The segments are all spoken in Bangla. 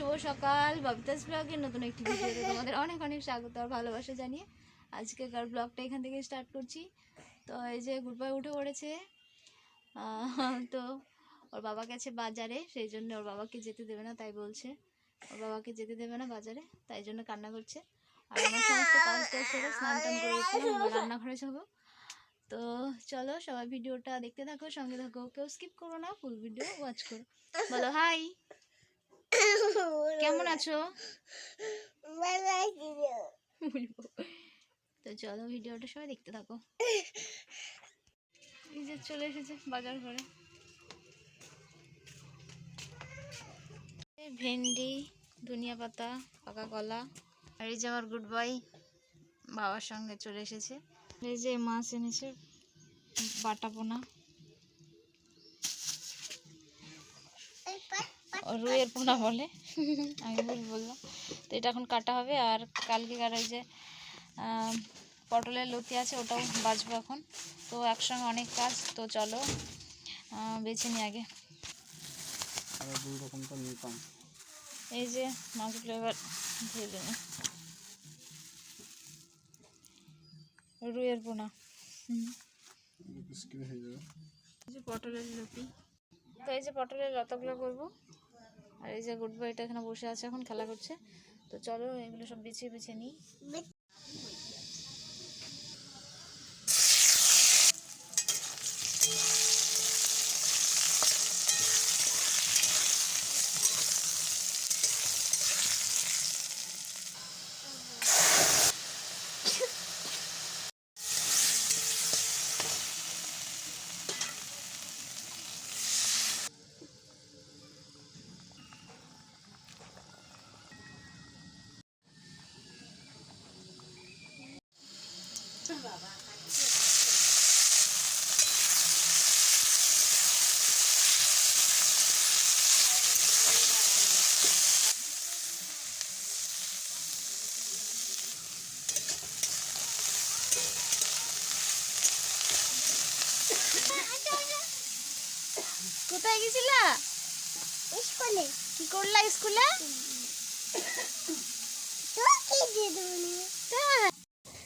শুভ সকাল, ববিতাস ব্লগের নতুন একটি ভিডিওতে তোমাদের অনেক অনেক স্বাগত আর ভালোবাসা জানিয়ে আজকেকার ব্লগটা এখান থেকে স্টার্ট করছি। তো এই যে গুড বাই উঠে পড়েছে তো ওর বাবা গেছে বাজারে, সেই জন্য ওর বাবাকে যেতে দেবে না, তাই বলছে। ওর বাবাকে যেতে দেবে না বাজারে, তাই জন্য কান্না করছে। আর আমার সমস্ত সেরে স্নান টান করে রান্নাঘরে যাব। তো চলো সবাই ভিডিওটা দেখতে থাকো, সঙ্গে থাকো, কেউ স্কিপ করো না ফুল ভিডিও ওয়াচ করো। বলো হাই কেমন আছো? তো। চলো ভিডিওটা সবাই দেখতে থাকো। এই যে চলে এসেছে বাজার করে ভেন্ডি ধনিয়া পাতা পাকা কলা আর এই যে আমার গুড বাই বাবার সঙ্গে চলে এসেছে। এই যে মাছ এনেছে বাটা পোনা। ও রুইয়ের পোনা বলে। আমি ভুল বললাম। তো এটা এখন কাটা হবে আর কালকে কার ওই যে পটলের লতি আছে ওটাও বাছবো এখন। তো একসঙ্গে অনেক কাজ তো চলো বেছে নিই আগে। দুই রকমটা নিতাম। এই যে মাছগুলো এবার রুইয়ের পোনা। এই যে পটলের লতি। তো এই যে পটলের লতাগুলো করব। আর এই যে গুড বয়টা এখানে বসে আছে, এখন খেলা করছে। তো চলো এগুলো সব বিছিয়ে বিছিয়ে নিই। কোথায় গেছিলা? স্কুলে। কি করলা স্কুলে?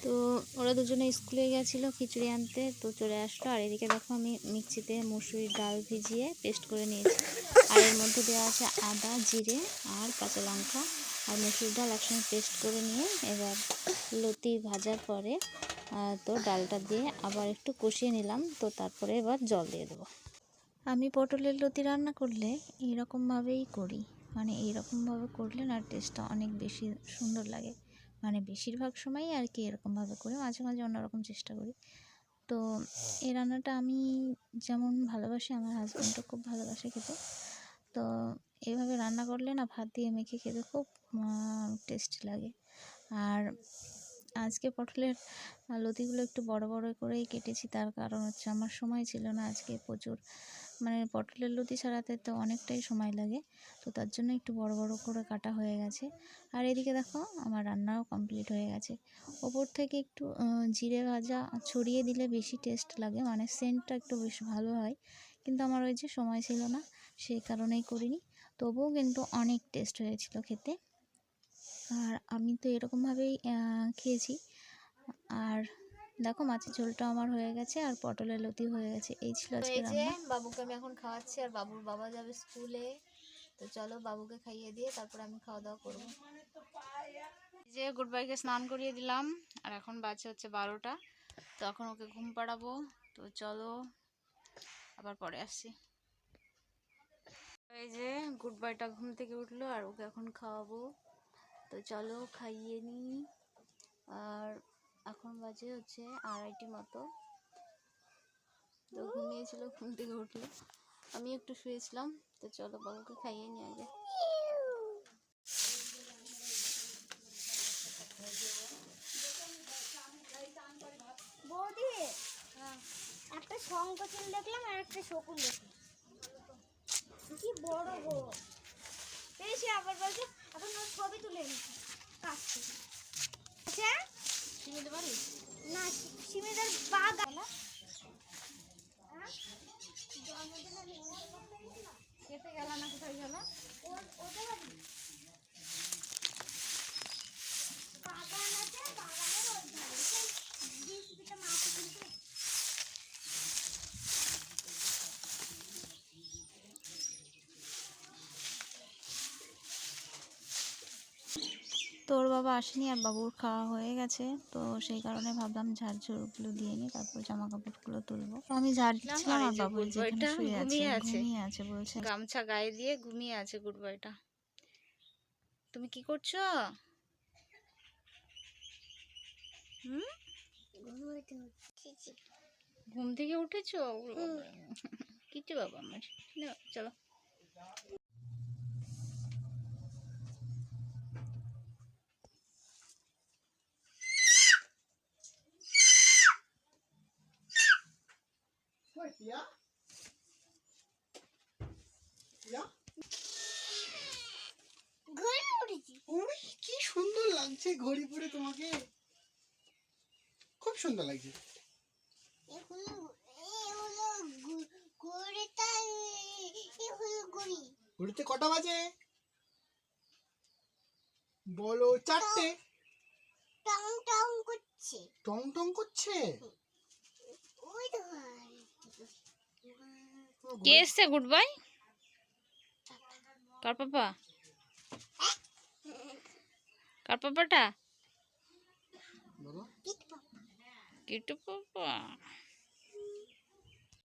তো ওরা দুজনে স্কুলে গেছিল খিচুড়ি আনতে তো চলে আসলো। আর এদিকে দেখো আমি মিক্সিতে মুসুরির ডাল ভিজিয়ে পেস্ট করে নিয়েছি। আর এর মধ্যে দেওয়া আছে আদা জিরে আর কাঁচা লঙ্কা। আর মুসুরির ডাল একসঙ্গে পেস্ট করে নিয়ে এবার লতি ভাজার পরে তো ডালটা দিয়ে আবার একটু কষিয়ে নিলাম। তো তারপরে এবার জল দিয়ে দেবো। আমি পটলের লতি রান্না করলে এইরকমভাবেই করি। মানে এইরকমভাবে করলে না টেস্টটা অনেক বেশি সুন্দর লাগে। মানে বেশিরভাগ সময়ই আর কি এরকমভাবে করি, মাঝে মাঝে অন্যরকম চেষ্টা করি। তো এই রান্নাটা আমি যেমন ভালোবাসি, আমার হাজব্যান্ডও খুব ভালোবাসে খেতে। তো এইভাবে রান্না করলে না ভাত দিয়ে মেখে খেতে খুব টেস্টি লাগে। আর আজকে পটলের লতিগুলো একটু বড় বড় করেই কেটেছি, তার কারণ হচ্ছে আমার সময় ছিল না আজকে প্রচুর। মানে পটলের লতি ছাড়াতে তো অনেকটাই সময় লাগে। তো তার জন্য একটু বড় বড় করে কাটা হয়ে গেছে। আর এদিকে দেখো, আমার রান্নাও কমপ্লিট হয়ে গেছে। ওপর থেকে একটু জিরে ভাজা ছড়িয়ে দিলে বেশি টেস্ট লাগে মানে সেন্টটা একটু বেশ ভালো হয়। কিন্তু আমার ওই যে সময় ছিল না সেই কারণেই করিনি। তবুও কিন্তু অনেক টেস্ট হয়েছিল খেতে। আর আমি তো এরকমভাবেই খেয়েছি। আর দেখো মাছের ঝোলটা আমার হয়ে গেছে আর পটলের লতি হয়ে গেছে। এই ছিল আজকে রান্না। বাবুকে আমি এখন খাওয়াচ্ছি আর বাবুর বাবা যাবে স্কুলে। তো চলো বাবুকে খাইয়ে দিয়ে তারপর আমি খাওয়া দাওয়া করব। এই যে গুড বাইকে স্নান করিয়ে দিলাম আর এখন বাজে হচ্ছে বারোটা। তো এখন ওকে ঘুম পাড়াবো। তো চলো আবার পরে আসছি। এই যে গুড বাইটা ঘুম থেকে উঠল আর ওকে এখন খাওয়াবো। তো চলো খাইয়ে নিই। আর এখন বাজে হচ্ছে আড়াইটি মতো। তো ঘুমিয়েছিল, ঘুম থেকে উঠল। আমি একটু শুয়েছিলাম, তো চলো বাবুকে খাইয়ে নিয়ে আগে। বৌদি, একটা শঙ্কচুল দেখলাম আর একটা শকুন দেখলাম। কি বড় গো পেয়েছি আবার বলছে, এখন ছবি তুলে এনেছি। থেকে আচ্ছা? চিনতে বাড়ি? না সিমিদের বাগান না হ্যাঁ? জন্মদিনে নেমন্তন্ন করেছিল? খেতে গেল না কোথায় গেল ওর ওদের বাড়ি? তো ওর বাবা আসেনি আর বাবুর খাওয়া হয়ে গেছে তো সেই কারণে ভাবলাম ঝাড় ঝোড়গুলো দিয়ে নিই তারপর জামা কাপড়গুলো তুলবো আমি ঝাড় দিচ্ছিলাম আর বাবু যেখানে শুয়ে আছে ঘুমিয়ে আছে। বলছে। গামছা গায়ে দিয়ে ঘুমিয়ে আছে গুড বয়টা তুমি কি করছ? হুম? ঘুম থেকে উঠেছো। কিচ্ছু বাবা আমার নাও, চলো ঘরে উঠেছি ওরে কি সুন্দর লাগছে ঘড়ি পরে তোমাকে। খুব সুন্দর লাগছে। ঘড়ি ঘড়িতে কটা বাজে? বলো চারটে। টং টং করছে। টং টং করছে? ওই তো। কে এসছে? গুড বয় কার পাপা? কার পাপাটা? কিটু পাপা।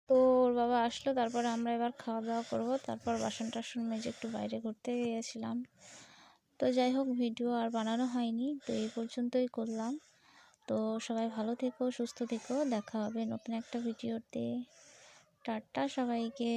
তো ওর বাবা আসলো তারপর আমরা এবার খাওয়া দাওয়া করব। তারপর বাসন টাসন মেজে একটু বাইরে ঘুরতে গিয়েছিলাম। তো যাই হোক ভিডিও আর বানানো হয়নি তো এই পর্যন্তই করলাম। তো সবাই ভালো থেকো সুস্থ থেকো দেখা হবে নতুন একটা ভিডিওতে। টাটা সবাইকে।